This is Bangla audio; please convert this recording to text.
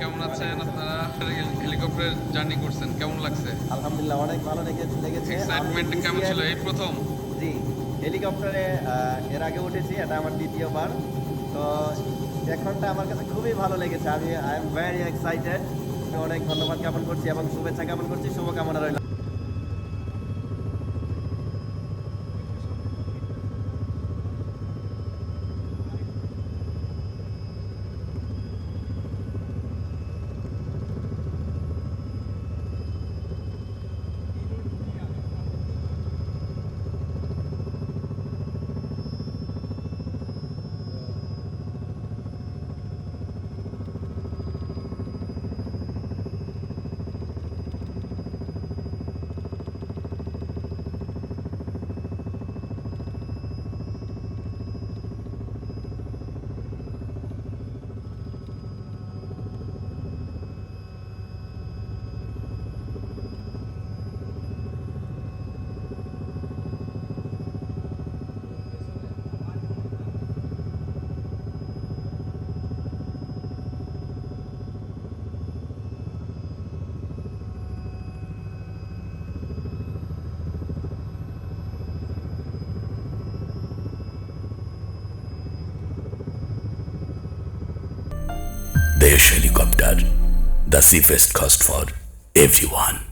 কেমন আছেন আপনারা? হেলিকপ্টারে জার্নি করছেন কেমন লাগছে? আলহামদুলিল্লাহ অনেক ভালো লেগেছে। লেগেছে এক্সাইটমেন্ট কেমন ছিল এই প্রথম? জি হেলিকপ্টারে এর আগে উঠেছি এটা আমার দ্বিতীয়বার। তো এখনটা আমার কাছে খুবই ভালো লেগেছে। আমি আই এম ভেরি এক্সাইটেড অনেক ধন্যবাদ জ্ঞাপন করছি এবং শুভেচ্ছা জ্ঞাপন করছি। শুভকামনা রইল। Desh Helicopter, the safest cost for everyone.